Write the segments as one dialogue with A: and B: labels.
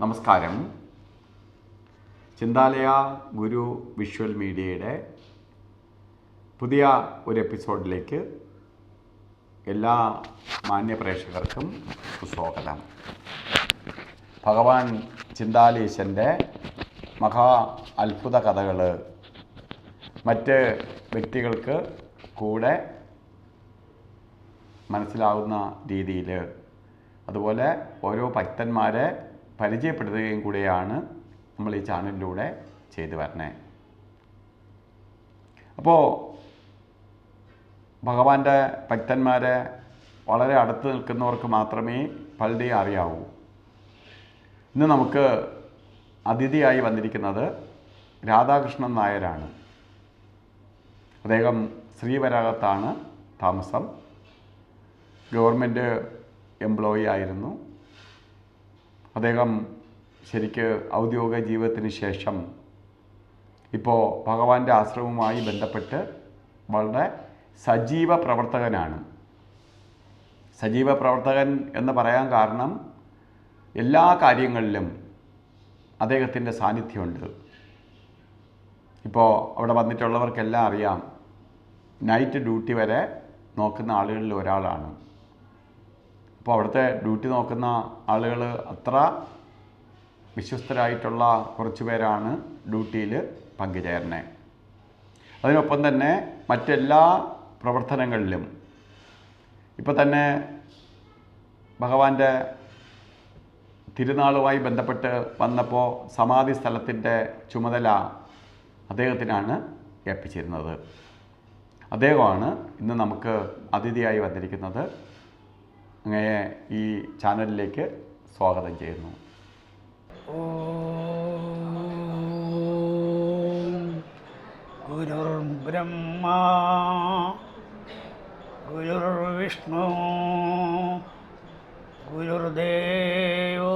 A: നമസ്കാരം. ചിന്താലയ ഗുരു വിഷ്വൽ മീഡിയയുടെ പുതിയ ഒരു എപ്പിസോഡിലേക്ക് എല്ലാ മാന്യ പ്രേക്ഷകർക്കും സ്വാഗതം ഭഗവാൻ ചിന്താലീശന്റെ മഹാ അത്ഭുത കഥകൾ മറ്റ് വ്യക്തികൾക്ക് കൂടെ മനസ്സിലാവുന്ന രീതിയിൽ അതുപോലെ ഓരോ ഭക്തന്മാരെ പരിചയപ്പെടുത്തുകയും കൂടെയാണ് നമ്മൾ ഈ ചാനലിലൂടെ ചെയ്തു വരണേ അപ്പോൾ ഭഗവാന്റെ ഭക്തന്മാരെ വളരെ അടുത്ത് നിൽക്കുന്നവർക്ക് മാത്രമേ പലരെയും അറിയാവൂ. ഇന്ന് നമുക്ക് അതിഥിയായി വന്നിരിക്കുന്നത് രാധാകൃഷ്ണൻ നായരാണ്. അദ്ദേഹം ശ്രീവരാകത്താണ് താമസം. ഗവൺമെന്റ് എംപ്ലോയി ആയിരുന്നു. അദ്ദേഹം ശരിക്ക് ഔദ്യോഗിക ജീവിതത്തിന് ശേഷം ഇപ്പോൾ ഭഗവാന്റെ ആശ്രമവുമായി ബന്ധപ്പെട്ട് വളരെ സജീവ പ്രവർത്തകനാണ്. സജീവ പ്രവർത്തകൻ എന്ന് പറയാൻ കാരണം എല്ലാ കാര്യങ്ങളിലും അദ്ദേഹത്തിന്റെ സാന്നിധ്യമുണ്ട്. ഇപ്പോൾ അവിടെ വന്നിട്ടുള്ളവർക്കെല്ലാം അറിയാം നൈറ്റ് ഡ്യൂട്ടി വരെ നോക്കുന്ന ആളുകളിൽ ഒരാളാണ്. അപ്പോൾ അവിടുത്തെ ഡ്യൂട്ടി നോക്കുന്ന ആളുകൾ അത്ര വിശ്വസ്തരായിട്ടുള്ള കുറച്ച് പേരാണ് ഡ്യൂട്ടിയിൽ പങ്കുചേരണേ അതിനൊപ്പം തന്നെ മറ്റെല്ലാ പ്രവർത്തനങ്ങളിലും ഇപ്പോൾ തന്നെ ഭഗവാന്റെ തിരുനാളുമായി ബന്ധപ്പെട്ട് വന്നപ്പോൾ സമാധി സ്ഥലത്തിന്റെ ചുമതല അദ്ദേഹത്തിനാണ് ഏൽപ്പിച്ചിരുന്നത്. അദ്ദേഹമാണ് ഇന്ന് നമുക്ക് അതിഥിയായി വന്നിരിക്കുന്നത്. അങ്ങയെ ഈ ചാനലിലേക്ക് സ്വാഗതം ചെയ്യുന്നു.
B: ഗുരുർ ബ്രഹ്മ ഗുരുർ വിഷ്ണു ഗുരുദേവോ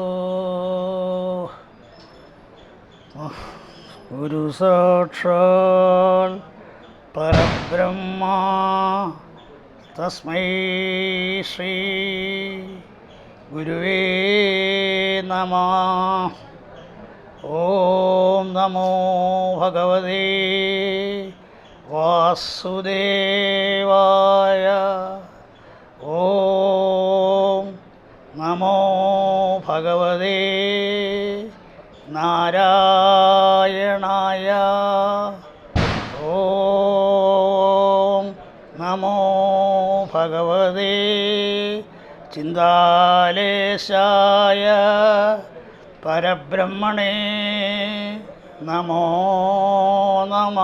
B: ഗുരു സാക്ഷാൽ പരബ്രഹ്മ. തസ്മൈ ശ്രീ ഗുരുവേ നമ. ഓം നമോ ഭഗവതേ വാസുദേവായ. ഓം നമോ ഭഗവതേ നാരായണായ ഭഗവതേ ചിന്താലേശായ പരബ്രഹ്മണേ നമോ നമ.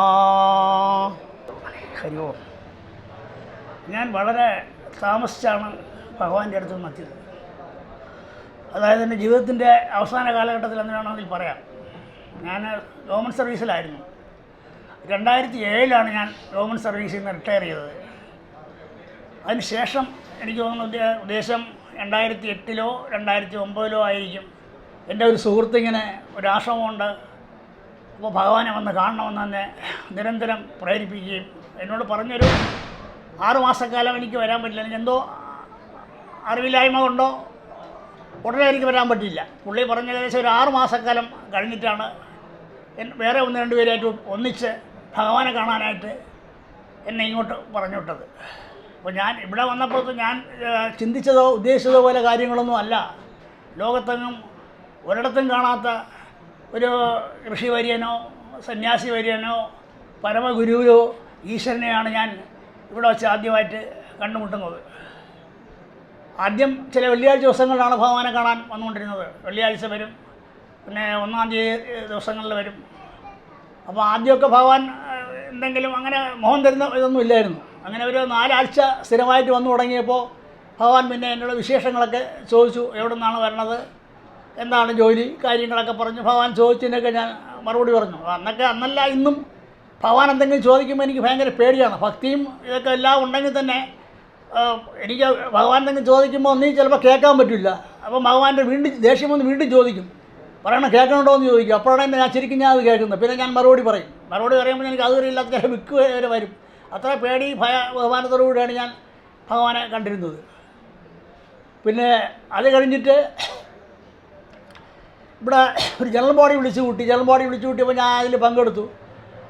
B: ഹരി ഓം. ഞാൻ വളരെ താമസിച്ചാണ് ഭഗവാന്റെ അടുത്ത് എത്തിയത്. അതായത് എന്റെ ജീവിതത്തിന്റെ അവസാന കാലഘട്ടത്തിൽ എന്തിനാണെങ്കിൽ പറയാം. ഞാൻ ഗവൺമെന്റ് സർവീസിലായിരുന്നു രണ്ടായിരത്തി ഏഴിലാണ് ഞാൻ ഗവൺമെന്റ് സർവീസിൽ നിന്ന് റിട്ടയർ ചെയ്തത്. അതിനുശേഷം എനിക്ക് തോന്നുന്നു ഉദ്ദേ- ഉദ്ദേശം രണ്ടായിരത്തി എട്ടിലോ രണ്ടായിരത്തി ഒമ്പതിലോ ആയിരിക്കും. എന്റെ ഒരു സുഹൃത്തിങ്ങനെ ഒരു ആശ്രമമുണ്ട് അപ്പോൾ ഭഗവാനെ വന്ന് കാണണമെന്ന് തന്നെ നിരന്തരം പ്രേരിപ്പിക്കുകയും എന്നോട് പറഞ്ഞൊരു ആറുമാസക്കാലം എനിക്ക് വരാൻ പറ്റില്ല. എനിക്ക് എന്തോ അറിവില്ലായ്മ കൊണ്ടോ ഉടനെ എനിക്ക് വരാൻ പറ്റില്ല പുള്ളി പറഞ്ഞ ഏകദേശം ഒരു ആറ് മാസക്കാലം കഴിഞ്ഞിട്ടാണ് വേറെ ഒന്ന് രണ്ട് പേരായിട്ട് ഒന്നിച്ച് ഭഗവാനെ കാണാനായിട്ട് എന്നെ ഇങ്ങോട്ട് പറഞ്ഞു വിട്ടത് അപ്പോൾ ഞാൻ ഇവിടെ വന്നപ്പോൾ ഞാൻ ചിന്തിച്ചതോ ഉദ്ദേശിച്ചതോ പോലെ കാര്യങ്ങളൊന്നും അല്ല. ലോകത്തെങ്ങും ഒരിടത്തും കാണാത്ത ഒരു ഋഷി വര്യനോ സന്യാസി വര്യനോ പരമഗുരുവോ ഈശ്വരനെയാണ് ഞാൻ ഇവിടെ വെച്ച് ആദ്യമായിട്ട് കണ്ടുമുട്ടുന്നത്. ആദ്യം ചില വെള്ളിയാഴ്ച ദിവസങ്ങളിലാണ് ഭഗവാനെ കാണാൻ വന്നുകൊണ്ടിരുന്നത്. വെള്ളിയാഴ്ച വരും പിന്നെ ഒന്നാം തീയതി ദിവസങ്ങളിൽ വരും. അപ്പോൾ ആദ്യമൊക്കെ ഭഗവാൻ എന്തെങ്കിലും അങ്ങനെ മോഹം തരുന്ന ഇതൊന്നും ഇല്ലായിരുന്നു. അങ്ങനെ ഒരു നാലാഴ്ച സ്ഥിരമായിട്ട് വന്നു തുടങ്ങിയപ്പോൾ ഭഗവാൻ പിന്നെ എന്നോട് വിശേഷങ്ങളൊക്കെ ചോദിച്ചു എവിടെ നിന്നാണ് വരണത്? എന്താണ് ജോലി? കാര്യങ്ങളൊക്കെ പറഞ്ഞു. ഭഗവാൻ ചോദിച്ചതിനൊക്കെ ഞാൻ മറുപടി പറഞ്ഞു. അന്നൊക്കെ അന്നല്ല ഇന്നും ഭഗവാൻ എന്തെങ്കിലും ചോദിക്കുമ്പോൾ എനിക്ക് ഭയങ്കര പേടിയാണ്. ഭക്തിയും ഇതൊക്കെ എല്ലാം ഉണ്ടെങ്കിൽ തന്നെ എനിക്ക് ഭഗവാൻ എന്തെങ്കിലും ചോദിക്കുമ്പോൾ ഒന്നും ചിലപ്പോൾ കേൾക്കാൻ പറ്റില്ല. അപ്പോൾ ഭഗവാന്റെ വീണ്ടും ദേഷ്യം വന്ന് വീണ്ടും ചോദിക്കും. പറയണം കേൾക്കണുണ്ടോ എന്ന് ചോദിക്കും. അപ്പോഴാണ് ഞാൻ ശരിക്കും ഞാൻ അത് കേൾക്കുന്നത്. പിന്നെ ഞാൻ മറുപടി പറയും. മറുപടി പറയുമ്പോൾ എനിക്ക് അതുവരെ ഇല്ലാത്ത വിക്ക് വരെ വരും. അത്ര പേടി ഭയ ബഹുമാനത്തോടുകൂടിയാണ് ഞാൻ ഭഗവാനെ കണ്ടിരുന്നത്. പിന്നെ അത് കഴിഞ്ഞിട്ട് ഇവിടെ ഒരു ജനറൽ ബോഡി വിളിച്ചു കൂട്ടി. ജനറൽ ബോഡി വിളിച്ചു കൂട്ടിയപ്പോൾ ഞാൻ അതിൽ പങ്കെടുത്തു.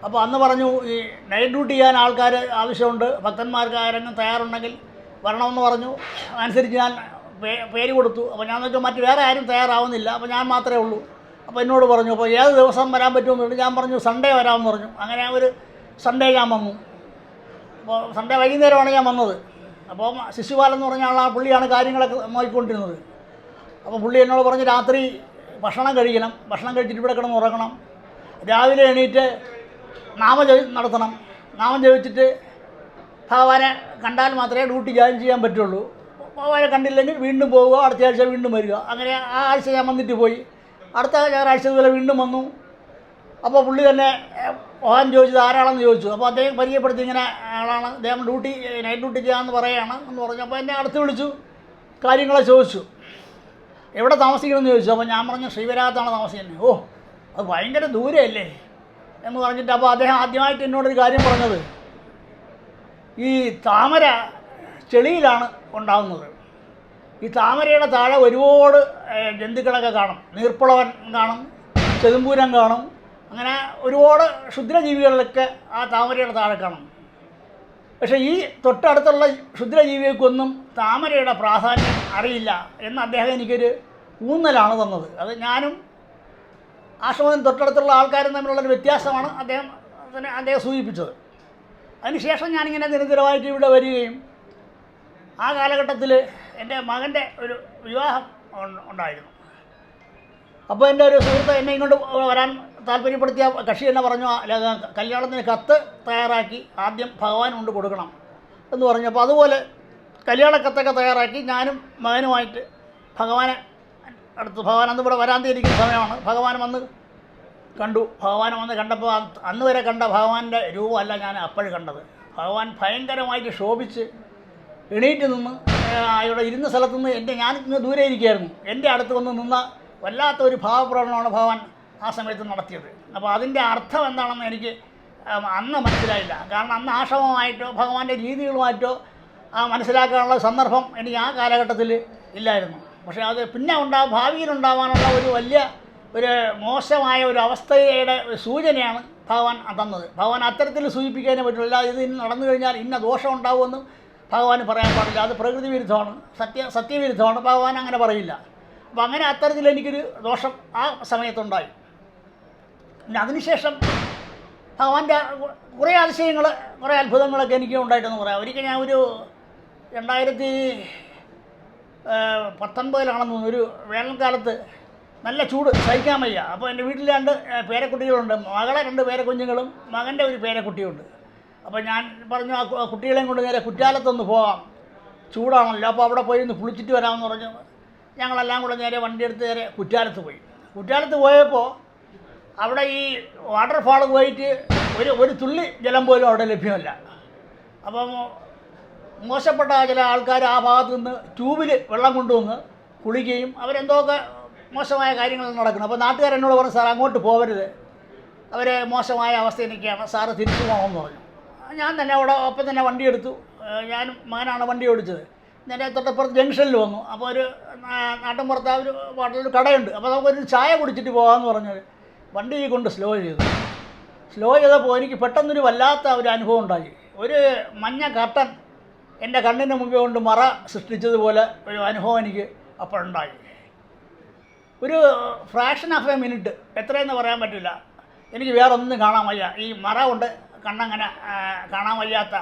B: അപ്പോൾ അന്ന് പറഞ്ഞു ഈ നൈറ്റ് ഡ്യൂട്ടി ചെയ്യാൻ ആൾക്കാർ ആവശ്യമുണ്ട്. ഭക്തന്മാർക്ക് ആരെങ്കിലും തയ്യാറുണ്ടെങ്കിൽ വരണമെന്ന് പറഞ്ഞു. അനുസരിച്ച് ഞാൻ പേര് കൊടുത്തു. അപ്പോൾ ഞാൻ വെച്ചാൽ മറ്റ് വേറെ ആരും തയ്യാറാവുന്നില്ല. അപ്പോൾ ഞാൻ മാത്രമേ ഉള്ളൂ. അപ്പോൾ എന്നോട് പറഞ്ഞു അപ്പോൾ ഏത് ദിവസം വരാൻ പറ്റുമെന്ന് ഞാൻ പറഞ്ഞു സൺഡേ വരാമെന്ന് പറഞ്ഞു. അങ്ങനെ ഒരു സൺഡേ ഞാൻ വന്നു. സൺഡേ വൈകുന്നേരമാണ് ഞാൻ വന്നത്. അപ്പോൾ ശിശുപാലൻ എന്ന് പറഞ്ഞ ആൾ ആ പുള്ളിയാണ് കാര്യങ്ങളൊക്കെ നോക്കിക്കൊണ്ടിരുന്നത്. അപ്പോൾ പുള്ളി എന്നോട് പറഞ്ഞ് രാത്രി ഭക്ഷണം കഴിക്കണം. ഭക്ഷണം കഴിച്ചിട്ട് ഇവിടെ കിടന്ന് ഉറങ്ങണം. രാവിലെ എണീറ്റ് നാമം നടത്തണം. നാമം ജപിച്ചിട്ട് ഭഗവാനെ കണ്ടാൽ മാത്രമേ ഡ്യൂട്ടി ജോയിൻ ചെയ്യാൻ പറ്റുള്ളൂ. ഭഗവാനെ കണ്ടില്ലെങ്കിൽ വീണ്ടും പോവുക അടുത്ത ആഴ്ച വീണ്ടും വരിക. അങ്ങനെ ആ ആഴ്ച ഞാൻ വന്നിട്ട് പോയി. അടുത്ത ഞായറാഴ്ച ഇതുപോലെ വീണ്ടും വന്നു. അപ്പോൾ പുള്ളി തന്നെ മോഹൻ ചോദിച്ചത് ആരാണെന്ന് ചോദിച്ചു. അപ്പോൾ അദ്ദേഹം പരിചയപ്പെടുത്തി ഇങ്ങനെ ആളാണ് അദ്ദേഹം ഡ്യൂട്ടി നൈറ്റ് ഡ്യൂട്ടി ചെയ്യാമെന്ന് പറയുകയാണ് എന്ന് പറഞ്ഞു. അപ്പോൾ എന്നെ അടുത്ത് വിളിച്ചു കാര്യങ്ങളെ ചോദിച്ചു. എവിടെ താമസിക്കണമെന്ന് ചോദിച്ചു. അപ്പോൾ ഞാൻ പറഞ്ഞു ശ്രീവരാത്താണ് താമസിക്കുന്നത്. ഓ അത് ഭയങ്കര ദൂരമല്ലേ എന്ന് പറഞ്ഞിട്ട് അപ്പോൾ അദ്ദേഹം ആദ്യമായിട്ട് എന്നോടൊരു കാര്യം പറഞ്ഞത്. ഈ താമര ചെളിയിലാണ് ഉണ്ടാകുന്നത് ഈ താമരയുടെ താഴെ ഒരുപാട് ജന്തുക്കളൊക്കെ കാണും. നീർപ്പുളവൻ കാണും ചെതുമ്പൂരം കാണും അങ്ങനെ ഒരുപാട് ക്ഷുദ്രജീവികളിലൊക്കെ ആ താമരയുടെ താഴെ കാണും. പക്ഷേ ഈ തൊട്ടടുത്തുള്ള ക്ഷുദ്രജീവികൾക്കൊന്നും താമരയുടെ പ്രാധാന്യം അറിയില്ല എന്ന് അദ്ദേഹം എനിക്കൊരു ഊന്നലാണ് തന്നത്. അത് ഞാനും ആശ്രമത്തിന് തൊട്ടടുത്തുള്ള ആൾക്കാരും തമ്മിലുള്ളൊരു വ്യത്യാസമാണ് അദ്ദേഹം അദ്ദേഹം സൂചിപ്പിച്ചത്. അതിനുശേഷം ഞാനിങ്ങനെ നിരന്തരമായിട്ട് ഇവിടെ വരികയും ആ കാലഘട്ടത്തിൽ എന്റെ മകന്റെ ഒരു വിവാഹം ഉണ്ടായിരുന്നു. അപ്പോൾ എന്റെ ഒരു സുഹൃത്ത് എന്നെ ഇങ്ങോട്ട് വരാൻ താല്പര്യപ്പെടുത്തിയ കക്ഷി തന്നെ പറഞ്ഞു "ആ, ല- കല്യാണത്തിന് കത്ത് തയ്യാറാക്കി ആദ്യം ഭഗവാൻ കൊണ്ട് കൊടുക്കണം. എന്ന് പറഞ്ഞു. അപ്പോൾ അതുപോലെ കല്യാണ കത്തൊക്കെ തയ്യാറാക്കി ഞാനും മകനുമായിട്ട് ഭഗവാനെ അടുത്ത് ഭഗവാൻ അന്ന് ഇവിടെ വരാൻ തീരിക്കുന്ന സമയമാണ്. ഭഗവാൻ വന്ന് കണ്ടു. ഭഗവാൻ വന്ന് കണ്ടപ്പോൾ അന്ന് വരെ കണ്ട ഭഗവാന്റെ രൂപമല്ല ഞാൻ അപ്പോഴും കണ്ടത്. ഭഗവാൻ ഭയങ്കരമായിട്ട് ശോഭിച്ച് എണീറ്റ് നിന്ന് അയാളുടെ ഇരുന്ന സ്ഥലത്തുനിന്ന് എന്റെ ഞാൻ ദൂരെ ഇരിക്കുകയായിരുന്നു. എന്റെ അടുത്ത് വന്ന് നിന്ന വല്ലാത്ത ഒരു ഭാവപ്രകടനമാണ് ഭഗവാൻ ആ സമയത്ത് നടത്തിയത്. അപ്പോൾ അതിന്റെ അർത്ഥം എന്താണെന്ന് എനിക്ക് അന്ന് മനസ്സിലായില്ല. കാരണം അന്ന് ആശ്രമമായിട്ടോ ഭഗവാന്റെ രീതികളുമായിട്ടോ ആ മനസ്സിലാക്കാനുള്ള സന്ദർഭം എനിക്ക് ആ കാലഘട്ടത്തിൽ ഇല്ലായിരുന്നു. പക്ഷേ അത് പിന്നെ ഉണ്ടാകും ഭാവിയിൽ ഉണ്ടാവാനുള്ള ഒരു വലിയ ഒരു മോശമായ ഒരു അവസ്ഥയുടെ സൂചനയാണ് ഭഗവാൻ തന്നത്. ഭഗവാൻ അത്തരത്തിൽ സൂചിപ്പിക്കാനേ പറ്റുള്ളൂ. അല്ലാതെ ഇത് ഇന്ന് നടന്നു കഴിഞ്ഞാൽ ഇന്ന ദോഷം ഉണ്ടാവുമെന്നും ഭഗവാൻ പറയാൻ പാടില്ല. അത് പ്രകൃതി വിരുദ്ധമാണ്. സത്യ സത്യവിരുദ്ധമാണ്. ഭഗവാൻ അങ്ങനെ പറയില്ല. അപ്പം അങ്ങനെ അത്തരത്തിൽ എനിക്കൊരു ദോഷം ആ സമയത്തുണ്ടായി. പിന്നെ അതിനുശേഷം ഭഗവാന്റെ കുറേ അതിശയങ്ങൾ കുറേ അത്ഭുതങ്ങളൊക്കെ എനിക്ക് ഉണ്ടായിട്ടെന്ന് പറയാം. ഒരിക്കൽ ഞാൻ ഒരു രണ്ടായിരത്തി പത്തൊൻപതിലാണെന്ന് തോന്നുന്നു. ഒരു വേനൽക്കാലത്ത് നല്ല ചൂട് സഹിക്കാൻ വയ്യ. അപ്പോൾ എന്റെ വീട്ടിൽ രണ്ട് പേരക്കുട്ടികളുണ്ട്. മകളെ രണ്ട് പേരക്കുഞ്ഞുങ്ങളും മകന്റെ ഒരു പേരക്കുട്ടിയുണ്ട്. അപ്പോൾ ഞാൻ പറഞ്ഞു ആ കുട്ടികളെയും കൊണ്ട് നേരെ കുറ്റാലത്തൊന്ന് പോകാം ചൂടാണല്ലോ അപ്പോൾ അവിടെ പോയി ഒന്ന് കുളിച്ചിട്ട് വരാമെന്ന് പറഞ്ഞു. ഞങ്ങളെല്ലാം കൂടെ നേരെ വണ്ടിയെടുത്ത് നേരെ കുറ്റാലത്ത് പോയി. കുറ്റാലത്ത് പോയപ്പോൾ അവിടെ ഈ വാട്ടർഫാൾ പോയിട്ട് ഒരു ഒരു തുള്ളി ജലം പോലും അവിടെ ലഭ്യമല്ല. അപ്പം മോശപ്പെട്ട ചില ആൾക്കാർ ആ ഭാഗത്ത് നിന്ന് ട്യൂബിൽ വെള്ളം കൊണ്ടുവന്ന് കുളിക്കുകയും അവരെന്തോക്കെ മോശമായ കാര്യങ്ങൾ നടക്കണം അപ്പോൾ നാട്ടുകാർ എന്നോട് പറഞ്ഞു സാർ അങ്ങോട്ട് പോകരുത് അവരെ മോശമായ അവസ്ഥ എനിക്കാണ് സാറ് തിരിച്ചു പോകണമെന്ന് പറഞ്ഞു. ഞാൻ തന്നെ അവിടെ ഒപ്പം തന്നെ വണ്ടി എടുത്തു. ഞാനും മകനാണ് വണ്ടി ഓടിച്ചത്. നേരെ തൊട്ടപ്പുറത്ത് ജംഗ്ഷനിൽ വന്നു. അപ്പോൾ ഒരു നാട്ടിൻ നാട്ടിൻപുറത്ത് ഒരു വാട്ടറിൽ കടയുണ്ട്. അപ്പോൾ നമുക്കൊരു ചായ കുടിച്ചിട്ട് പോകാമെന്ന് പറഞ്ഞു വണ്ടി കൊണ്ട് സ്ലോ ചെയ്തു. സ്ലോ ചെയ്തപ്പോൾ എനിക്ക് പെട്ടെന്നൊരു വല്ലാത്ത ഒരു അനുഭവം ഉണ്ടായി. ഒരു മഞ്ഞ കർട്ടൻ എന്റെ കണ്ണിന് മുമ്പേ കൊണ്ട് മറ സൃഷ്ടിച്ചതുപോലെ ഒരു അനുഭവം എനിക്ക് അപ്പോഴുണ്ടായി. ഒരു ഫ്രാക്ഷൻ ഓഫ് എ മിനിറ്റ് എത്രയെന്ന് പറയാൻ പറ്റില്ല. എനിക്ക് വേറെ ഒന്നും കാണാൻ വയ്യ. ഈ മറ കൊണ്ട് കണ്ണങ്ങനെ കാണാൻ വയ്യാത്ത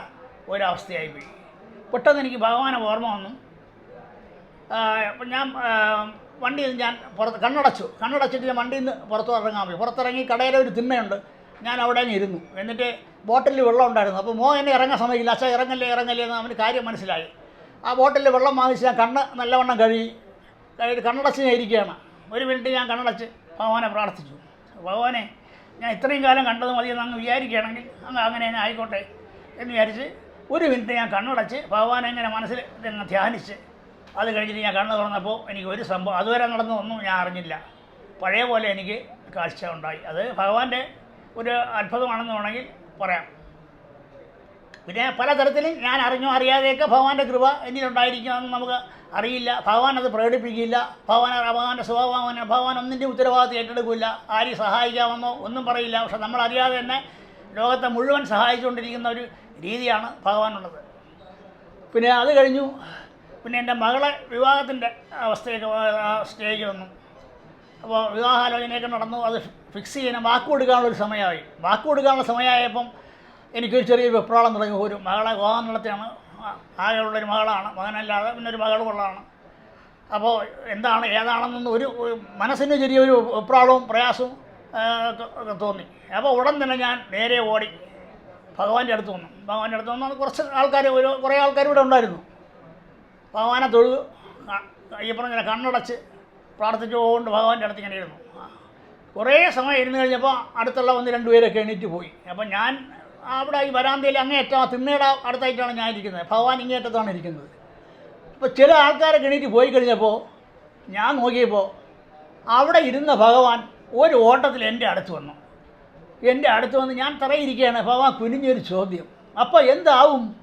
B: ഒരവസ്ഥയായി പോയി. പെട്ടെന്ന് എനിക്ക് ഭഗവാനെ ഓർമ്മ വന്നു. ഞാൻ വണ്ടിയിൽ ഞാൻ പുറത്ത് കണ്ണടച്ചു. കണ്ണടച്ചിട്ട് ഞാൻ വണ്ടിയിൽ നിന്ന് പുറത്ത് ഇറങ്ങാൻ പോയി. പുറത്തിറങ്ങി കടയിലെ ഒരു തിണ്ണയുണ്ട് ഞാൻ അവിടെ അങ്ങ് ഇരുന്നു. എന്നിട്ട് ബോട്ടിലിൽ വെള്ളം ഉണ്ടായിരുന്നു. അപ്പോൾ മോ എന്നെ ഇറങ്ങാൻ സമയമില്ല അച്ഛാ ഇറങ്ങല്ലേ ഇറങ്ങല്ലേ എന്ന് അവന് കാര്യം മനസ്സിലായി. ആ ബോട്ടിലിൽ വെള്ളം വാങ്ങിച്ച് ഞാൻ കണ്ണ് നല്ലവണ്ണം കഴുകി. കഴുകി കണ്ണടച്ച് ഞാൻ ഇരിക്കുകയാണ്. ഒരു മിനിറ്റ് ഞാൻ കണ്ണടച്ച് ഭഗവാനെ പ്രാർത്ഥിച്ചു. ഭഗവാനെ ഞാൻ ഇത്രയും കാലം കണ്ടത് മതിയെന്ന് അങ്ങ് വിചാരിക്കുകയാണെങ്കിൽ അങ്ങ് അങ്ങനെ തന്നെ ആയിക്കോട്ടെ എന്ന് വിചാരിച്ച് ഒരു മിനിറ്റ് ഞാൻ കണ്ണടച്ച് ഭഗവാനെ ഇങ്ങനെ മനസ്സിൽ ധ്യാനിച്ച് അത് കഴിഞ്ഞിട്ട് ഞാൻ കണ്ണ് തുറന്നപ്പോൾ എനിക്ക് ഒരു സംഭവം അതുവരെ നടന്നതൊന്നും ഞാൻ അറിഞ്ഞില്ല. പഴയ പോലെ എനിക്ക് കാഴ്ച ഉണ്ടായി. അത് ഭഗവാന്റെ ഒരു അത്ഭുതമാണെന്ന് വേണമെങ്കിൽ പറയാം. പിന്നെ പലതരത്തിലും ഞാൻ അറിഞ്ഞോ അറിയാതെയൊക്കെ ഭഗവാന്റെ കൃപ എന്നിലുണ്ടായിരിക്കുമെന്ന് നമുക്ക് അറിയില്ല. ഭഗവാൻ അത് പ്രകടിപ്പിക്കില്ല. ഭഗവാൻ ഭഗവാന്റെ സ്വഭാവം ഭഗവാൻ ഒന്നിന്റെ ഉത്തരവാദിത്വം ഏറ്റെടുക്കില്ല. ആരെയും സഹായിക്കാമെന്നോ ഒന്നും പറയില്ല. പക്ഷെ നമ്മൾ അറിയാതെ തന്നെ ലോകത്തെ മുഴുവൻ സഹായിച്ചുകൊണ്ടിരിക്കുന്ന ഒരു രീതിയാണ് ഭഗവാനുള്ളത്. പിന്നെ അത് കഴിഞ്ഞു. പിന്നെ എന്റെ മകളെ വിവാഹത്തിന്റെ അവസ്ഥയൊക്കെ സ്റ്റേജ് വന്നു. അപ്പോൾ വിവാഹാലോചനയൊക്കെ നടന്നു. അത് ഫിക്സ് ചെയ്യാൻ വാക്ക് കൊടുക്കാനുള്ളൊരു സമയമായി. വാക്ക് കൊടുക്കാനുള്ള സമയമായപ്പം എനിക്കൊരു ചെറിയ വെപ്രാളം തുടങ്ങി. ഒരു മകളെ വിവാഹം നടത്തിയാണ്. ആകെയുള്ളൊരു മകളാണ്. മകനല്ലാതെ പിന്നെ ഒരു മകൾ അപ്പോൾ എന്താണ് ഏതാണെന്നൊന്നും ഒരു മനസ്സിന് ചെറിയൊരു വെപ്രാളവും പ്രയാസവും തോന്നി. അപ്പോൾ ഉടൻ തന്നെ ഞാൻ നേരെ ഓടി. ഭഗവാന്റെ അടുത്ത് വന്നു. ഭഗവാന്റെ അടുത്ത് വന്നാൽ കുറച്ച് ആൾക്കാർ ഒരു കുറേ ആൾക്കാർ ഇവിടെ ഉണ്ടായിരുന്നു. ഭഗവാനെ തൊഴുതു. ഈ പറഞ്ഞ കണ്ണടച്ച് പ്രാർത്ഥിച്ചുകൊണ്ട് ഭഗവാന്റെ അടുത്ത് ഇങ്ങനെ ഇരുന്നു. കുറേ സമയം ഇരുന്ന് കഴിഞ്ഞപ്പോൾ അടുത്തുള്ള ഒന്ന് രണ്ട് പേരൊക്കെ എണീറ്റ് പോയി. അപ്പം ഞാൻ അവിടെ ഈ വരാന്തയിൽ അങ്ങേയറ്റം തിണ്ണയുടെ അടുത്തായിട്ടാണ് ഞാൻ ഇരിക്കുന്നത്. ഭഗവാൻ ഇങ്ങേറ്റത്താണ് ഇരിക്കുന്നത്. അപ്പോൾ ചില ആൾക്കാരൊക്കെ എണീറ്റ് പോയി കഴിഞ്ഞപ്പോൾ ഞാൻ നോക്കിയപ്പോൾ അവിടെ ഇരുന്ന ഭഗവാൻ ഒരു ഓട്ടത്തിൽ എന്റെ അടുത്ത് വന്നു. എന്റെ അടുത്ത് വന്ന് ഞാൻ തറയിരിക്കുകയാണ് ഭഗവാൻ കുനിഞ്ഞൊരു ചോദ്യം. അപ്പോൾ എന്താവും?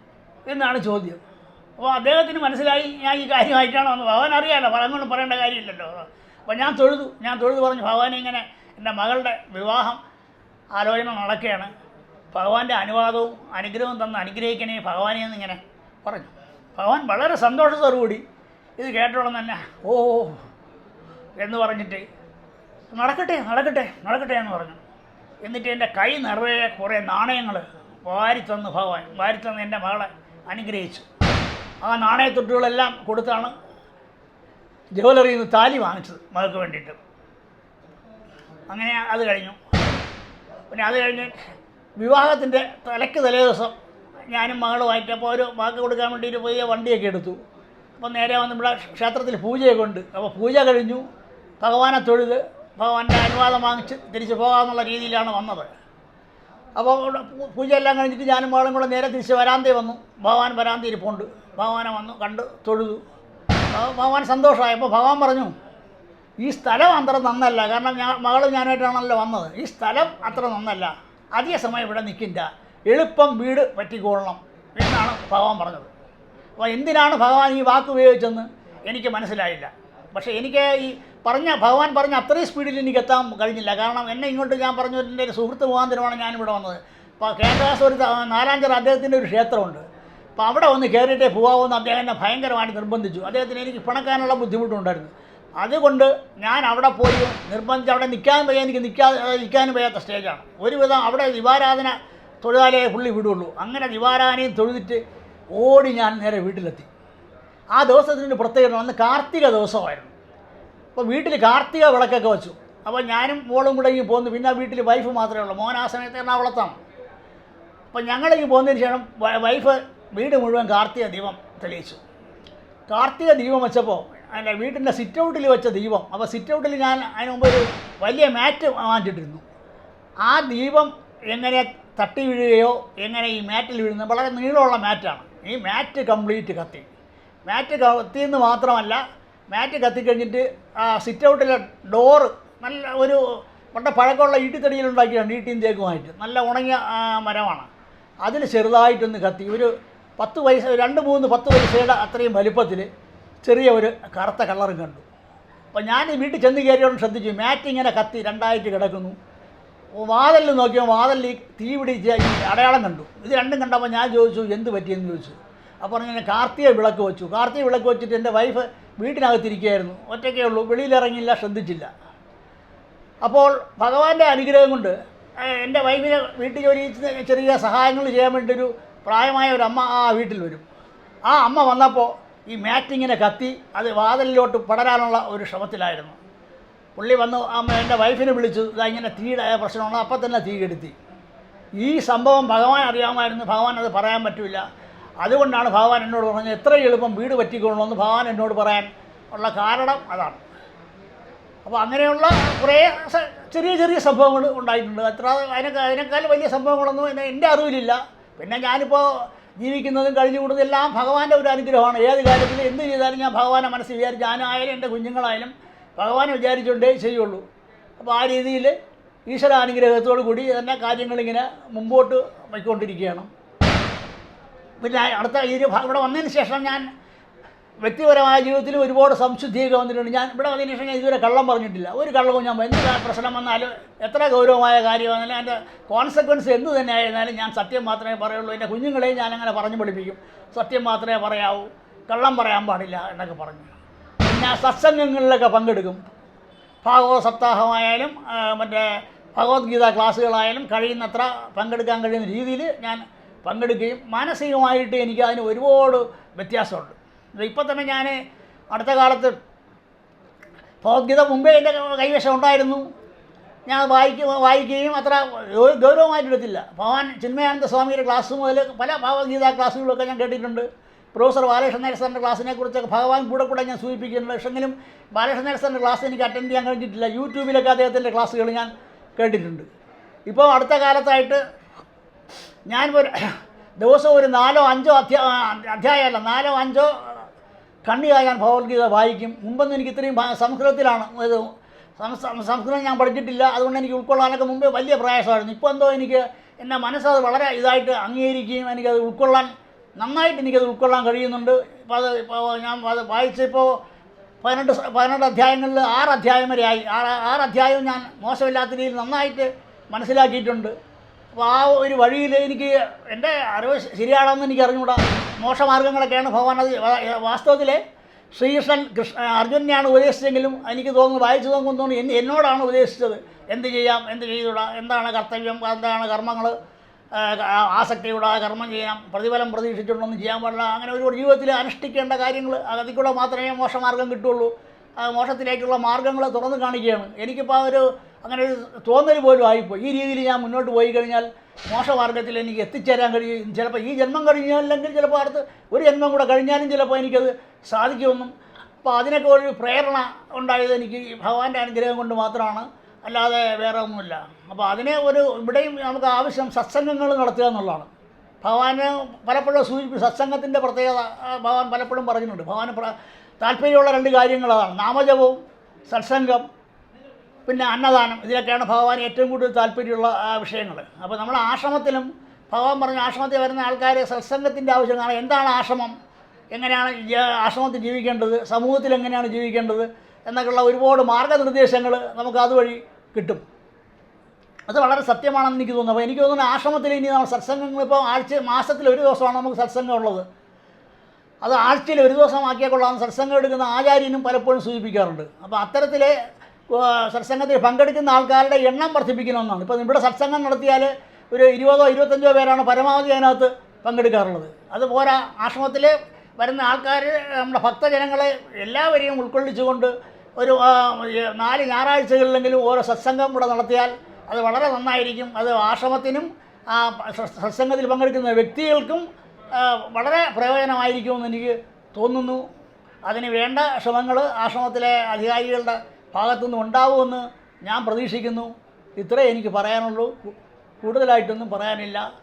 B: എന്നാണ് ചോദ്യം. അപ്പോൾ അദ്ദേഹത്തിന് മനസ്സിലായി ഞാൻ ഈ കാര്യമായിട്ടാണോ എന്ന്. ഭഗവാൻ അറിയാമല്ലോ പറഞ്ഞുകൊണ്ട് പറയേണ്ട കാര്യമില്ലല്ലോ. അപ്പോൾ ഞാൻ തൊഴുതു. ഞാൻ തൊഴുതു പറഞ്ഞു ഭഗവാനെ ഇങ്ങനെ എന്റെ മകളുടെ വിവാഹം ആലോചന നടക്കുകയാണ്. ഭഗവാന്റെ അനുവാദവും അനുഗ്രഹവും തന്ന് അനുഗ്രഹിക്കണേ ഭഗവാനെ എന്നിങ്ങനെ പറഞ്ഞു. ഭഗവാൻ വളരെ സന്തോഷത്തോടു കൂടി ഇത് കേട്ടോളം തന്നെ ഓ എന്ന് പറഞ്ഞിട്ട് നടക്കട്ടെ നടക്കട്ടെ നടക്കട്ടെ എന്ന് പറഞ്ഞു. എന്നിട്ട് എന്റെ കൈ നിറയെ കുറേ നാണയങ്ങൾ വാരിത്തന്ന് ഭഗവാൻ. വാരിത്തന്ന് എന്റെ മകളെ അനുഗ്രഹിച്ചു. ആ നാണയത്തൊട്ടുകളെല്ലാം കൊടുത്താണ് ജ്വല്ലറിയിൽ നിന്ന് താലി വാങ്ങിച്ചത് മകൾക്ക് വേണ്ടിയിട്ട്. അങ്ങനെ അത് കഴിഞ്ഞു. പിന്നെ അത് കഴിഞ്ഞ് വിവാഹത്തിന്റെ തലയ്ക്ക് തലേ ദിവസം ഞാനും മകളുമായിട്ട് അപ്പോൾ ഒരു വാക്ക് കൊടുക്കാൻ വേണ്ടി ഒരു പുതിയ വണ്ടിയൊക്കെ എടുത്തു. അപ്പോൾ നേരെ വന്ന് ഇവിടെ ക്ഷേത്രത്തിൽ പൂജയൊക്കെ ഉണ്ട്. അപ്പോൾ പൂജ കഴിഞ്ഞു. ഭഗവാനെ തൊഴുത് ഭഗവാന്റെ അനുവാദം വാങ്ങിച്ച് തിരിച്ചു പോകാമെന്നുള്ള രീതിയിലാണ് വന്നത്. അപ്പോൾ പൂജ എല്ലാം കഴിഞ്ഞിട്ട് ഞാനും മകളും കൂടെ നേരെ തിരിച്ച് വരാന്തേ വന്നു. ഭഗവാൻ വരാന്തേ ഇരിപ്പുണ്ട് ഭഗവാനെ വന്നു കണ്ട് തൊഴുതു. ഭഗ- ഭഗവാൻ സന്തോഷമായപ്പോൾ ഭഗവാൻ പറഞ്ഞു ഈ സ്ഥലം അത്ര നന്നല്ല. കാരണം ഞാൻ മകൾ ഞാനായിട്ടാണല്ലോ വന്നത്. ഈ സ്ഥലം അത്ര നന്നല്ല. അധിക സമയം ഇവിടെ നിൽക്കില്ല എളുപ്പം വീട് പറ്റിക്കൊള്ളണം. എന്നാണ് ഭഗവാൻ പറഞ്ഞത്. അപ്പോൾ എന്തിനാണ് ഭഗവാൻ ഈ വാക്ക് ഉപയോഗിച്ചെന്ന് എനിക്ക് മനസ്സിലായില്ല. പക്ഷേ എനിക്ക് ഈ പറഞ്ഞ ഭഗവാൻ പറഞ്ഞ അത്രയും സ്പീഡിൽ എനിക്ക് എത്താൻ കഴിഞ്ഞില്ല. കാരണം എന്നെ ഇങ്ങോട്ട് ഞാൻ പറഞ്ഞു എന്റെ ഒരു സുഹൃത്ത് മുഖാന്തരമാണ് ഞാനിവിടെ വന്നത്. അപ്പോൾ കേരളാസ് ത- അദ്ദേഹത്തിന്റെ ഒരു ക്ഷേത്രമുണ്ട്. അപ്പോൾ അവിടെ ഒന്ന് കയറിയിട്ടേ പോകാവുമെന്ന് അദ്ദേഹം എന്നെ ഭയങ്കരമായിട്ട് നിർബന്ധിച്ചു. അദ്ദേഹത്തിന് എനിക്ക് പിണക്കാനുള്ള ബുദ്ധിമുട്ടുണ്ടായിരുന്നു. അതുകൊണ്ട് ഞാൻ അവിടെ പോയി നിർബന്ധിച്ച് അവിടെ നിൽക്കാൻ വയ്യ എനിക്ക് നിൽക്കാതെ നിൽക്കാനും വയ്യാത്ത സ്റ്റേജാണ്. ഒരുവിധം അവിടെ ദിവാരാധന തൊഴിലാളിയെ പുള്ളി വിടുള്ളൂ. അങ്ങനെ ദിവാരാധനയും തൊഴുതിട്ട് ഓടി ഞാൻ നേരെ വീട്ടിലെത്തി. ആ ദിവസത്തിന്റെ പ്രത്യേകത അന്ന് കാർത്തിക ദിവസമായിരുന്നു. അപ്പോൾ വീട്ടിൽ കാർത്തിക വിളക്കൊക്കെ വെച്ചു. അപ്പോൾ ഞാനും മോളും കൂടെ ഇങ്ങനെ പോകുന്നു പിന്നെ വീട്ടിൽ വൈഫ് മാത്രമേ ഉള്ളൂ. മോൻ ആ സമയത്ത് എറണാകുളത്താണ്. അപ്പോൾ ഞങ്ങളിങ്ങനെ പോകുന്നതിന് ശേഷം വൈഫ് വീട് മുഴുവൻ കാർത്തിക ദീപം തെളിയിച്ചു. കാർത്തിക ദീപം വെച്ചപ്പോൾ അതിന്റെ വീട്ടിന്റെ സിറ്റ് ഔട്ടിൽ വെച്ച ദീപം. അപ്പോൾ സിറ്റ് ഔട്ടിൽ ഞാൻ അതിന് മുമ്പ് ഒരു വലിയ മാറ്റ് വാങ്ങിച്ചിട്ടിരുന്നു. ആ ദീപം എങ്ങനെ തട്ടി വീഴുകയോ എങ്ങനെ ഈ മാറ്റിൽ വീഴുന്നത് വളരെ നീളമുള്ള മാറ്റാണ് ഈ മാറ്റ് കംപ്ലീറ്റ് കത്തി. മാറ്റ് കത്തിയെന്ന് മാത്രമല്ല മാറ്റ് കത്തിക്കഴിഞ്ഞിട്ട് ആ സിറ്റ് ഔട്ടിലെ ഡോറ് നല്ല ഒരു വളരെ പഴക്കമുള്ള ഈട്ടിത്തടിയിലുണ്ടാക്കിയാണ് ഈട്ടിയും തേക്കുമായിട്ട് നല്ല ഉണങ്ങിയ മരമാണ്. അതിൽ ചെറുതായിട്ടൊന്ന് കത്തി. ഒരു പത്ത് വയസ്സ് രണ്ട് മൂന്ന് പത്ത് പൈസയുടെ അത്രയും വലിപ്പത്തിൽ ചെറിയ ഒരു കറുത്ത കളറും കണ്ടു. അപ്പോൾ ഞാൻ ഈ വീട്ടിൽ ചെന്ന് കയറിയോടും ശ്രദ്ധിച്ചു. മാറ്റ് ഇങ്ങനെ കത്തി രണ്ടായിട്ട് കിടക്കുന്നു. വാതലിൽ നോക്കിയോ വാതലിൽ തീ പിടിച്ച അടയാളം കണ്ടു. ഇത് രണ്ടും കണ്ടപ്പോൾ ഞാൻ ചോദിച്ചു എന്ത് പറ്റിയെന്ന്? ചോദിച്ചു. അപ്പോൾ ഇങ്ങനെ കാർത്തിക വിളക്ക് വെച്ചു. കാർത്തിക വിളക്ക് വെച്ചിട്ട് എന്റെ വൈഫ് വീട്ടിനകത്തിരിക്കുകയായിരുന്നു. ഒറ്റയ്ക്കേ ഉള്ളൂ. വെളിയിലിറങ്ങിയില്ല ശ്രദ്ധിച്ചില്ല. അപ്പോൾ ഭഗവാന്റെ അനുഗ്രഹം കൊണ്ട് എന്റെ വൈഫിനെ വീട്ടിൽ ജോലി ചെറിയ സഹായങ്ങൾ ചെയ്യാൻ വേണ്ടി ഒരു പ്രായമായ ഒരു അമ്മ ആ വീട്ടിൽ വരും. ആ അമ്മ വന്നപ്പോൾ ഈ മാറ്റിങ്ങിനെ കത്തി അത് വാതിലിലോട്ട് പടരാനുള്ള ഒരു ശ്രമത്തിലായിരുന്നു. പുള്ളി വന്ന് അമ്മ എന്റെ വൈഫിനെ വിളിച്ചു ഇതാ ഇങ്ങനെ തീയുടെ പ്രശ്നമാണ് അപ്പം തന്നെ തീ കെടുത്തി. ഈ സംഭവം ഭഗവാൻ അറിയാമായിരുന്നു ഭഗവാൻ അത് പറയാൻ പറ്റില്ല അതുകൊണ്ടാണ് ഭഗവാൻ എന്നോട് പറഞ്ഞത് എത്ര എളുപ്പം വീട് പറ്റിക്കൊള്ളണമെന്ന് ഭഗവാൻ എന്നോട് പറയാൻ ഉള്ള കാരണം അതാണ്. അപ്പോൾ അങ്ങനെയുള്ള കുറേ ചെറിയ ചെറിയ സംഭവങ്ങൾ ഉണ്ടായിട്ടുണ്ട്. അത്ര അതിനൊക്കെ അതിനേക്കാൾ വലിയ സംഭവങ്ങളൊന്നും എന്റെ അറിവിലില്ല. പിന്നെ ഞാനിപ്പോൾ ജീവിക്കുന്നതും കഴിഞ്ഞു കൂടുന്നതും എല്ലാം ഭഗവാന്റെ ഒരു അനുഗ്രഹമാണ്. ഏത് കാര്യത്തിൽ എന്ത് ചെയ്താലും ഞാൻ ഭഗവാനെ മനസ്സിൽ വിചാരിച്ച് ഞാനായാലും എന്റെ കുഞ്ഞുങ്ങളായാലും ഭഗവാനെ വിചാരിച്ചുകൊണ്ടേ ചെയ്യുള്ളൂ. അപ്പോൾ ആ രീതിയിൽ ഈശ്വര അനുഗ്രഹത്തോടു കൂടി തന്നെ കാര്യങ്ങളിങ്ങനെ മുമ്പോട്ട് പോയിക്കൊണ്ടിരിക്കുകയാണ്. പിന്നെ അടുത്ത ഈ ഇവിടെ വന്നതിന് ശേഷം ഞാൻ വ്യക്തിപരമായ ജീവിതത്തിൽ ഒരുപാട് സംശുദ്ധിയൊക്കെ വന്നിട്ടുണ്ട്. ഞാൻ ഇവിടെ വന്നതിന് ശേഷം ഇതുവരെ കള്ളം പറഞ്ഞിട്ടില്ല. ഒരു കള്ളവും ഞാൻ എന്ത് പ്രശ്നം വന്നാലും എത്ര ഗൗരവമായ കാര്യമാണെന്നാലും അതിന്റെ കോൺസിക്വൻസ് എന്ത് തന്നെ ആയിരുന്നാലും ഞാൻ സത്യം മാത്രമേ പറയുള്ളൂ. എന്റെ കുഞ്ഞുങ്ങളെയും ഞാൻ അങ്ങനെ പറഞ്ഞു പഠിപ്പിക്കും. സത്യം മാത്രമേ പറയാവൂ. കള്ളം പറയാൻ പാടില്ല എന്നൊക്കെ പറഞ്ഞു. പിന്നെ സത്സംഗങ്ങളിലൊക്കെ പങ്കെടുക്കും. ഭാഗവത സപ്താഹമായാലും മറ്റേ ഭഗവത്ഗീത ക്ലാസ്സുകളായാലും കഴിയുന്നത്ര പങ്കെടുക്കാൻ കഴിയുന്ന രീതിയിൽ ഞാൻ പങ്കെടുക്കുകയും മാനസികമായിട്ട് എനിക്ക് അതിന് ഒരുപാട് വ്യത്യാസമുണ്ട്. ഇപ്പം തന്നെ ഞാൻ അടുത്ത കാലത്ത് ഭഗവത്ഗീത മുമ്പേ എന്റെ കൈവശം ഉണ്ടായിരുന്നു. ഞാൻ വായിക്കുക വായിക്കുകയും അത്ര ഗൗരവമായിട്ടെടുത്തില്ല. ഭഗവാൻ ചിന്മയാനന്ദ സ്വാമിയുടെ ക്ലാസ് മുതൽ പല ഭഗവത്ഗീത ക്ലാസ്സുകളൊക്കെ ഞാൻ കേട്ടിട്ടുണ്ട്. പ്രൊഫസർ ബാലകൃഷ്ണൻ നായർ സാറിന്റെ ക്ലാസ്സിനെ കുറിച്ചൊക്കെ ഭഗവാൻ കൂടെ കൂടെ ഞാൻ സൂചിപ്പിക്കുന്നുണ്ട് പക്ഷെങ്കിലും ബാലകൃഷ്ണൻ നായർ സാറിന്റെ ക്ലാസ് എനിക്ക് അറ്റൻഡ് ചെയ്യാൻ കഴിഞ്ഞിട്ടില്ല. യൂട്യൂബിലൊക്കെ അദ്ദേഹത്തിന്റെ ക്ലാസ്സുകൾ ഞാൻ കേട്ടിട്ടുണ്ട്. ഇപ്പോൾ അടുത്ത കാലത്തായിട്ട് ഞാൻ ഒരു ഒരു നാലോ അഞ്ചോ അധ്യാ അധ്യായമല്ല നാലോ അഞ്ചോ കണ്ണിയായി ഞാൻ ഭഗവത്ഗീത വായിക്കും. മുമ്പൊന്നും എനിക്ക് ഇത്രയും സംസ്കൃതത്തിലാണ്. ഇത് സംസ്കൃതം ഞാൻ പഠിച്ചിട്ടില്ല. അതുകൊണ്ട് എനിക്ക് ഉൾക്കൊള്ളാനൊക്കെ മുമ്പേ വലിയ പ്രയാസമായിരുന്നു. ഇപ്പോൾ എന്തോ എനിക്ക് എന്റെ മനസ്സത് വളരെ ഇതായിട്ട് അംഗീകരിക്കുകയും എനിക്കത് ഉൾക്കൊള്ളാൻ നന്നായിട്ട് എനിക്കത് ഉൾക്കൊള്ളാൻ കഴിയുന്നുണ്ട്. ഇപ്പോൾ അത് ഇപ്പോൾ ഞാൻ അത് വായിച്ചപ്പോൾ പതിനെട്ട് പതിനെട്ട് അധ്യായങ്ങളിൽ ആറ് അധ്യായം വരെ ആയി. ആറ് ആറ് അധ്യായവും ഞാൻ മോശമില്ലാത്ത രീതിയിൽ നന്നായിട്ട് മനസ്സിലാക്കിയിട്ടുണ്ട്. അപ്പോൾ ആ ഒരു വഴിയിൽ എനിക്ക് എന്റെ അറിവ് ശരിയാണെന്ന് എനിക്ക് അറിഞ്ഞുകൂടാ മോശമാർഗങ്ങളൊക്കെയാണ് ഭഗവാൻ അത് വാസ്തവത്തിൽ ശ്രീകൃഷ്ണൻ കൃഷ്ണ അർജുനെയാണ് ഉപദേശിച്ചെങ്കിലും എനിക്ക് തോന്നുന്നു വായിച്ചു നോക്കുമ്പോൾ തോന്നുന്നു എന്നോടാണ് ഉപദേശിച്ചത്. എന്ത് ചെയ്യാം? എന്ത് ചെയ്തുകൂടാ? എന്താണ് കർത്തവ്യം? എന്താണ് കർമ്മങ്ങൾ ആസക്തിയുടെ കർമ്മം ചെയ്യാം? പ്രതിഫലം പ്രതീക്ഷിച്ചുകൊണ്ടൊന്നും ചെയ്യാൻ പാടില്ല. അങ്ങനെ ഒരു ജീവിതത്തിൽ അനുഷ്ഠിക്കേണ്ട കാര്യങ്ങൾ അതിൽ കൂടെ മാത്രമേ മോശമാർഗം കിട്ടുള്ളൂ. മോശത്തിലേക്കുള്ള മാർഗങ്ങൾ തുറന്നു കാണിക്കുകയാണ്. എനിക്കിപ്പോൾ ഒരു അങ്ങനെ ഒരു തോന്നൽ പോലും ആയിപ്പോയി. ഈ രീതിയിൽ ഞാൻ മുന്നോട്ട് പോയി കഴിഞ്ഞാൽ മോശമാർഗത്തിൽ എനിക്ക് എത്തിച്ചേരാൻ കഴിയും. ചിലപ്പോൾ ഈ ജന്മം കഴിഞ്ഞാലെങ്കിൽ ചിലപ്പോൾ അടുത്ത് ഒരു ജന്മം കൂടെ കഴിഞ്ഞാലും ചിലപ്പോൾ എനിക്കത് സാധിക്കുമെന്നും. അപ്പോൾ അതിനൊക്കെ ഒരു പ്രേരണ ഉണ്ടായത് എനിക്ക് ഭഗവാന്റെ അനുഗ്രഹം കൊണ്ട് മാത്രമാണ്. അല്ലാതെ വേറെ ഒന്നുമില്ല. അപ്പോൾ അതിനെ ഒരു ഇവിടെയും നമുക്ക് ആവശ്യം സത്സംഗങ്ങൾ നടത്തുക എന്നുള്ളതാണ്. ഭഗവാന് പലപ്പോഴും സൂചിപ്പി സത്സംഗത്തിന്റെ പ്രത്യേകത ഭഗവാൻ പലപ്പോഴും പറഞ്ഞിട്ടുണ്ട്. ഭഗവാന് പ്ര- താല്പര്യമുള്ള രണ്ട് കാര്യങ്ങളതാണ്. നാമജപവും സത്സംഗം പിന്നെ അന്നദാനം ഇതിലൊക്കെയാണ് ഭഗവാൻ ഏറ്റവും കൂടുതൽ താല്പര്യമുള്ള വിഷയങ്ങൾ. അപ്പോൾ നമ്മൾ ആശ്രമത്തിലും ഭഗവാൻ പറഞ്ഞ ആശ്രമത്തിൽ വരുന്ന ആൾക്കാർ സത്സംഗത്തിന്റെ ആവശ്യം കാണാം എന്താണ് ആശ്രമം? എങ്ങനെയാണ് ആശ്രമത്തിൽ ജീവിക്കേണ്ടത്? സമൂഹത്തിൽ എങ്ങനെയാണ് ജീവിക്കേണ്ടത്? എന്നൊക്കെയുള്ള ഒരുപാട് മാർഗനിർദ്ദേശങ്ങൾ നമുക്ക് അതുവഴി കിട്ടും. അത് വളരെ സത്യമാണെന്ന് എനിക്ക് തോന്നുന്നു. അപ്പോൾ എനിക്ക് തോന്നുന്നു ആശ്രമത്തിൽ ഇനി നമ്മൾ സത്സംഗങ്ങൾ ഇപ്പോൾ ആഴ്ച മാസത്തിൽ ഒരു ദിവസമാണ് നമുക്ക് സത്സംഗം ഉള്ളത്. അത് ആഴ്ചയിൽ ഒരു ദിവസം ആക്കിയാൽ കൊള്ളാം. സത്സംഗം എടുക്കുന്ന ആചാര്യനും പലപ്പോഴും സൂചിപ്പിക്കാറുണ്ട്. അപ്പോൾ അത്തരത്തിലെ സത്സംഗത്തിൽ പങ്കെടുക്കുന്ന ആൾക്കാരുടെ എണ്ണം വർദ്ധിപ്പിക്കണമെന്നാണ്. ഇപ്പോൾ ഇവിടെ സത്സംഗം നടത്തിയാൽ ഒരു ഇരുപതോ ഇരുപത്തഞ്ചോ പേരാണ് പരമാവധി അതിനകത്ത് പങ്കെടുക്കാറുള്ളത്. അതുപോരാ ആശ്രമത്തിൽ വരുന്ന ആൾക്കാർ നമ്മുടെ ഭക്തജനങ്ങളെ എല്ലാവരെയും ഉൾക്കൊള്ളിച്ചുകൊണ്ട് ഒരു നാല് ഞായറാഴ്ചകളിലെങ്കിലും ഓരോ സത്സംഗം ഇവിടെ നടത്തിയാൽ അത് വളരെ നന്നായിരിക്കും. അത് ആശ്രമത്തിനും ആ, സത്സംഗത്തിൽ പങ്കെടുക്കുന്ന വ്യക്തികൾക്കും വളരെ പ്രയോജനമായിരിക്കുമെന്ന് എനിക്ക് തോന്നുന്നു. അതിന് വേണ്ട ശ്രമങ്ങൾ ആശ്രമത്തിലെ അധികാരികളുടെ ഭാഗത്തുനിന്ന് ഉണ്ടാവുമെന്ന് ഞാൻ പ്രതീക്ഷിക്കുന്നു. ഇത്രേ എനിക്ക് പറയാനുള്ളൂ. കൂടുതലായിട്ടൊന്നും പറയാനില്ല.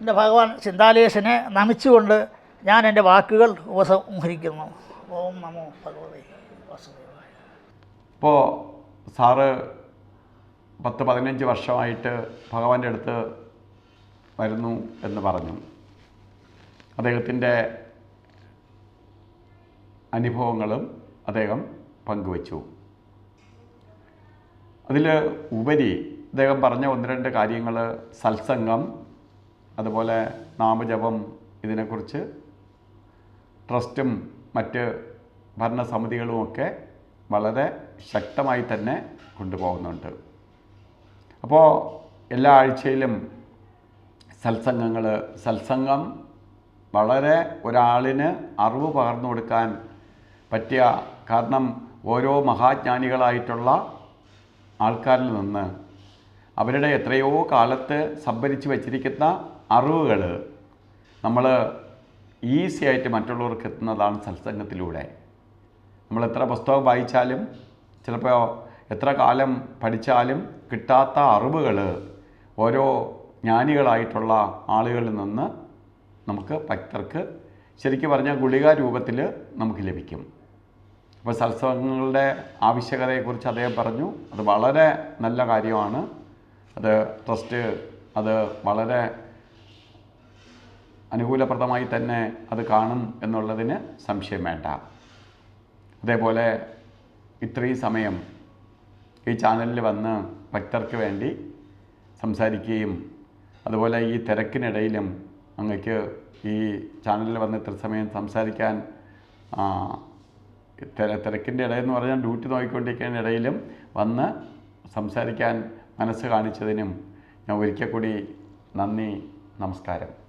B: എന്റെ ഭഗവാൻ ചിന്താലേശനെ നമിച്ചുകൊണ്ട് ഞാൻ എന്റെ വാക്കുകൾ ഉപസംഹരിക്കുന്നു. ഓം നമോ ഭഗവതി
A: ഇപ്പോൾ സാറ് പത്ത് പതിനഞ്ച് വർഷമായിട്ട് ഭഗവാന്റെ അടുത്ത് വരുന്നു എന്ന് പറഞ്ഞു. അദ്ദേഹത്തിന്റെ അനുഭവങ്ങളും അദ്ദേഹം പങ്കുവച്ചു. അതിൽ ഉപരി അദ്ദേഹം പറഞ്ഞ ഒന്ന് രണ്ട് കാര്യങ്ങൾ സത്സംഗം അതുപോലെ നാമജപം ഇതിനെക്കുറിച്ച് ട്രസ്റ്റും മറ്റ് ഭരണസമിതികളുമൊക്കെ വളരെ ശക്തമായി തന്നെ കൊണ്ടുപോകുന്നുണ്ട്. അപ്പോൾ എല്ലാ ആഴ്ചയിലും സത്സംഗങ്ങൾ സത്സംഗം വളരെ ഒരാളിന് അറിവ് പകർന്നു കൊടുക്കാൻ പറ്റിയ കാരണം ഓരോ മഹാജ്ഞാനികളായിട്ടുള്ള ആൾക്കാരിൽ നിന്ന് അവരുടെ എത്രയോ കാലത്ത് സംഭരിച്ചു വച്ചിരിക്കുന്ന അറിവുകൾ നമ്മൾ ഈസി ആയിട്ട് മറ്റുള്ളവർക്ക് എത്തുന്നതാണ് സത്സംഗത്തിലൂടെ. നമ്മൾ എത്ര പുസ്തകം വായിച്ചാലും ചിലപ്പോൾ എത്ര കാലം പഠിച്ചാലും കിട്ടാത്ത അറിവുകൾ ഓരോ ജ്ഞാനികളായിട്ടുള്ള ആളുകളിൽ നിന്ന് നമുക്ക് ഭക്തർക്ക് ശരിക്കും പറഞ്ഞാൽ ഗുളിക രൂപത്തിൽ നമുക്ക് ലഭിക്കും. അപ്പോൾ സത്സംഗങ്ങളുടെ ആവശ്യകതയെക്കുറിച്ച് അദ്ദേഹം പറഞ്ഞു. അത് വളരെ നല്ല കാര്യമാണ്. അത് ട്രസ്റ്റ് അത് വളരെ അനുകൂലപ്രദമായി തന്നെ അത് കാണും എന്നുള്ളതിന് സംശയം വേണ്ട. അതേപോലെ ഇത്രയും സമയം ഈ ചാനലിൽ വന്ന് ഭക്തർക്ക് വേണ്ടി സംസാരിക്കുകയും അതുപോലെ ഈ തിരക്കിനിടയിലും അങ്ങക്ക് ഈ ചാനലിൽ വന്ന് ഇത്ര സമയം സംസാരിക്കാൻ തിരക്കിന്റെ ഇടയെന്ന് പറഞ്ഞാൽ ഡ്യൂട്ടി നോക്കിക്കൊണ്ടിരിക്കുന്ന ഇടയിലും വന്ന് സംസാരിക്കാൻ മനസ്സ് കാണിച്ചതിനും ഞാൻ ഒരിക്കൽ കൂടി നന്ദി നമസ്കാരം.